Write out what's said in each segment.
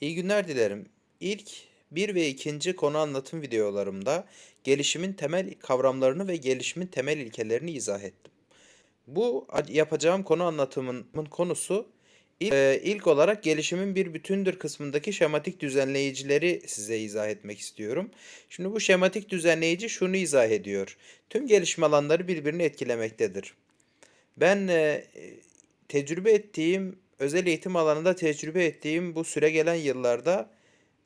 İyi günler dilerim. İlk bir ve ikinci konu anlatım videolarımda gelişimin temel kavramlarını ve gelişimin temel ilkelerini izah ettim. Bu yapacağım konu anlatımının konusu ilk, e, ilk olarak gelişimin bir bütündür kısmındaki şematik düzenleyicileri size izah etmek istiyorum. Şimdi bu şematik düzenleyici şunu izah ediyor. Tüm gelişim alanları birbirini etkilemektedir. Ben e, tecrübe ettiğim, özel eğitim alanında tecrübe ettiğim bu süre gelen yıllarda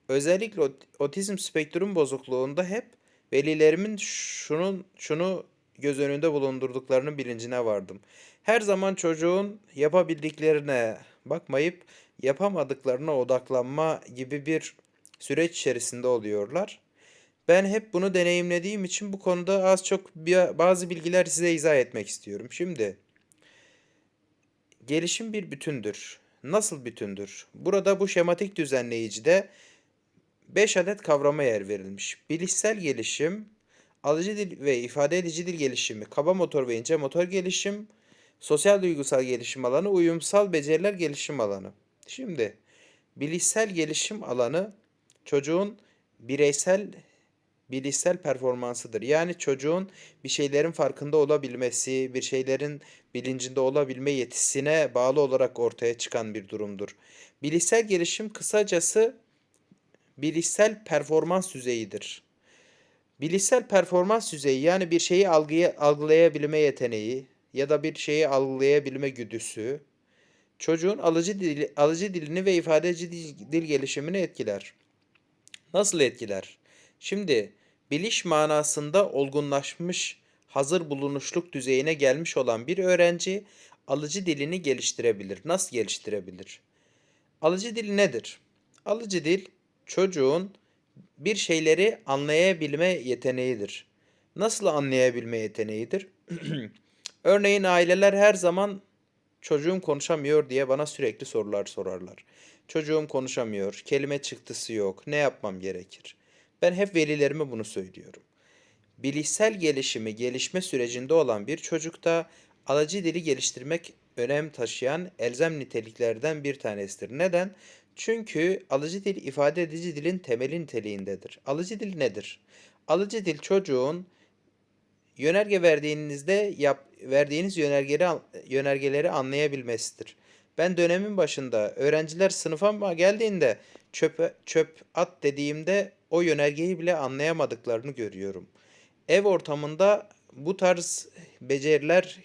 özellikle ot- otizm spektrum bozukluğunda hep velilerimin şunun şunu göz önünde bulundurduklarının bilincine vardım. Her zaman çocuğun yapabildiklerine bakmayıp yapamadıklarına odaklanma gibi bir süreç içerisinde oluyorlar. Ben hep bunu deneyimlediğim için bu konuda az çok bazı bilgiler size izah etmek istiyorum. Şimdi Gelişim bir bütündür. Nasıl bütündür? Burada bu şematik düzenleyicide 5 adet kavrama yer verilmiş. Bilişsel gelişim, alıcı dil ve ifade edici dil gelişimi, kaba motor ve ince motor gelişim, sosyal duygusal gelişim alanı, uyumsal beceriler gelişim alanı. Şimdi bilişsel gelişim alanı çocuğun bireysel bilişsel performansıdır. Yani çocuğun bir şeylerin farkında olabilmesi, bir şeylerin bilincinde olabilme yetisine bağlı olarak ortaya çıkan bir durumdur. Bilişsel gelişim kısacası bilişsel performans düzeyidir. Bilişsel performans düzeyi yani bir şeyi algıya, algılayabilme yeteneği ya da bir şeyi algılayabilme güdüsü çocuğun alıcı dili, alıcı dilini ve ifadeci dil, dil gelişimini etkiler. Nasıl etkiler? Şimdi biliş manasında olgunlaşmış, hazır bulunuşluk düzeyine gelmiş olan bir öğrenci alıcı dilini geliştirebilir. Nasıl geliştirebilir? Alıcı dil nedir? Alıcı dil çocuğun bir şeyleri anlayabilme yeteneğidir. Nasıl anlayabilme yeteneğidir? Örneğin aileler her zaman çocuğum konuşamıyor diye bana sürekli sorular sorarlar. Çocuğum konuşamıyor, kelime çıktısı yok, ne yapmam gerekir? Ben hep velilerime bunu söylüyorum. Bilişsel gelişimi gelişme sürecinde olan bir çocukta alıcı dili geliştirmek önem taşıyan elzem niteliklerden bir tanesidir. Neden? Çünkü alıcı dil ifade edici dilin temeli niteliğindedir. Alıcı dil nedir? Alıcı dil çocuğun yönerge verdiğinizde yap, verdiğiniz yönergeleri, yönergeleri anlayabilmesidir. Ben dönemin başında öğrenciler sınıfa geldiğinde çöp, çöp at dediğimde o yönergeyi bile anlayamadıklarını görüyorum. Ev ortamında bu tarz beceriler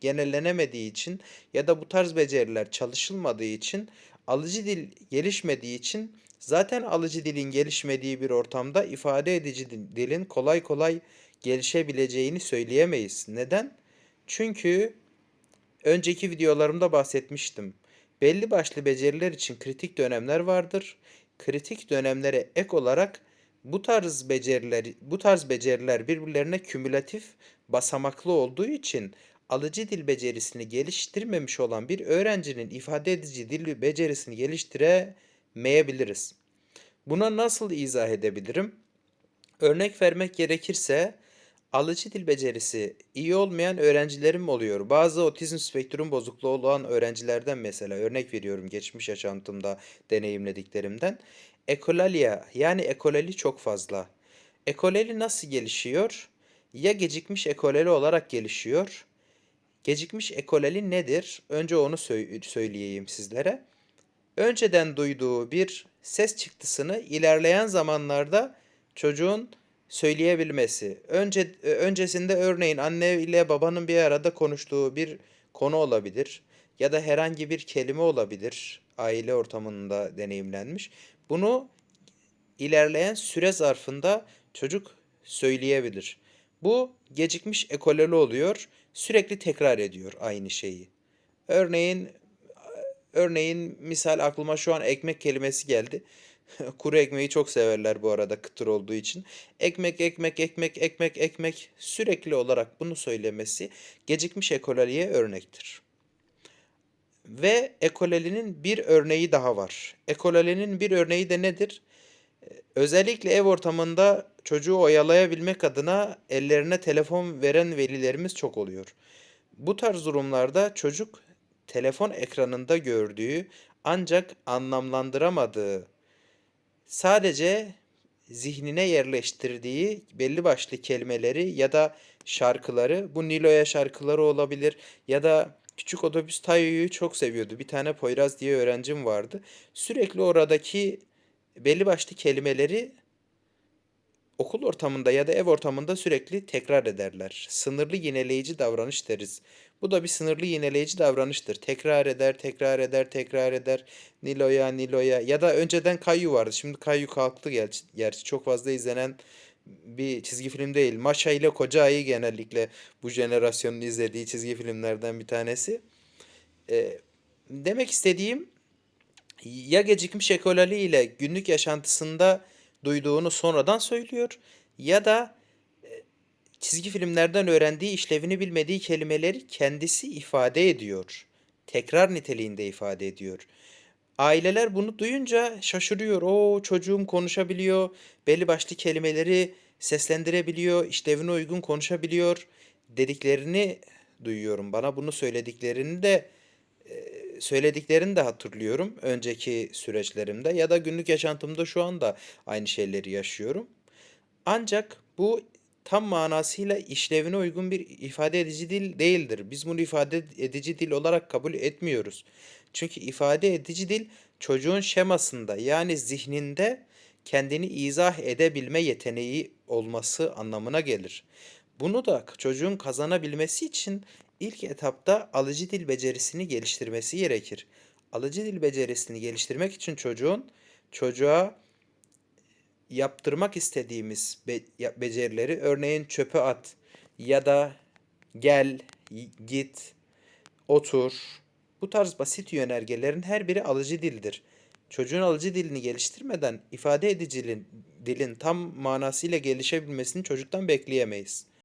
genellenemediği için ya da bu tarz beceriler çalışılmadığı için alıcı dil gelişmediği için zaten alıcı dilin gelişmediği bir ortamda ifade edici dilin kolay kolay gelişebileceğini söyleyemeyiz. Neden? Çünkü önceki videolarımda bahsetmiştim. Belli başlı beceriler için kritik dönemler vardır. Kritik dönemlere ek olarak bu tarz beceriler bu tarz beceriler birbirlerine kümülatif basamaklı olduğu için alıcı dil becerisini geliştirmemiş olan bir öğrencinin ifade edici dil becerisini geliştiremeyebiliriz. Buna nasıl izah edebilirim? Örnek vermek gerekirse alıcı dil becerisi iyi olmayan öğrencilerim oluyor. Bazı otizm spektrum bozukluğu olan öğrencilerden mesela örnek veriyorum geçmiş yaşantımda deneyimlediklerimden. Ekolalia yani ekolali çok fazla. Ekolali nasıl gelişiyor? Ya gecikmiş ekolali olarak gelişiyor. Gecikmiş ekolali nedir? Önce onu sö- söyleyeyim sizlere. Önceden duyduğu bir ses çıktısını ilerleyen zamanlarda çocuğun söyleyebilmesi. Önce e, öncesinde örneğin anne ile babanın bir arada konuştuğu bir konu olabilir ya da herhangi bir kelime olabilir. Aile ortamında deneyimlenmiş. Bunu ilerleyen süre zarfında çocuk söyleyebilir. Bu gecikmiş ekoleli oluyor. Sürekli tekrar ediyor aynı şeyi. Örneğin örneğin misal aklıma şu an ekmek kelimesi geldi. Kuru ekmeği çok severler bu arada kıtır olduğu için. Ekmek, ekmek, ekmek, ekmek, ekmek sürekli olarak bunu söylemesi gecikmiş ekolaliye örnektir. Ve ekolelinin bir örneği daha var. Ekolelinin bir örneği de nedir? Özellikle ev ortamında çocuğu oyalayabilmek adına ellerine telefon veren velilerimiz çok oluyor. Bu tarz durumlarda çocuk telefon ekranında gördüğü ancak anlamlandıramadığı sadece zihnine yerleştirdiği belli başlı kelimeleri ya da şarkıları, bu Nilo'ya şarkıları olabilir ya da Küçük Otobüs Tayo'yu çok seviyordu. Bir tane Poyraz diye öğrencim vardı. Sürekli oradaki belli başlı kelimeleri okul ortamında ya da ev ortamında sürekli tekrar ederler. Sınırlı yineleyici davranış deriz. Bu da bir sınırlı yineleyici davranıştır. Tekrar eder, tekrar eder, tekrar eder. Nilo'ya, Nilo'ya ya da önceden Kayu vardı. Şimdi Kayu kalktı gerçi, gerçi çok fazla izlenen bir çizgi film değil. Maşa ile Koca Ayı genellikle bu jenerasyonun izlediği çizgi filmlerden bir tanesi. Ee, demek istediğim ya gecikmiş ekolali ile günlük yaşantısında duyduğunu sonradan söylüyor ya da çizgi filmlerden öğrendiği, işlevini bilmediği kelimeleri kendisi ifade ediyor. Tekrar niteliğinde ifade ediyor. Aileler bunu duyunca şaşırıyor. O çocuğum konuşabiliyor. Belli başlı kelimeleri seslendirebiliyor. işlevine uygun konuşabiliyor dediklerini duyuyorum. Bana bunu söylediklerini de söylediklerini de hatırlıyorum önceki süreçlerimde ya da günlük yaşantımda şu anda aynı şeyleri yaşıyorum. Ancak bu tam manasıyla işlevine uygun bir ifade edici dil değildir. Biz bunu ifade edici dil olarak kabul etmiyoruz. Çünkü ifade edici dil çocuğun şemasında yani zihninde kendini izah edebilme yeteneği olması anlamına gelir. Bunu da çocuğun kazanabilmesi için ilk etapta alıcı dil becerisini geliştirmesi gerekir. Alıcı dil becerisini geliştirmek için çocuğun çocuğa yaptırmak istediğimiz be- becerileri örneğin çöpe at ya da gel, git, otur. Bu tarz basit yönergelerin her biri alıcı dildir. Çocuğun alıcı dilini geliştirmeden ifade edici dilin, tam manasıyla gelişebilmesini çocuktan bekleyemeyiz.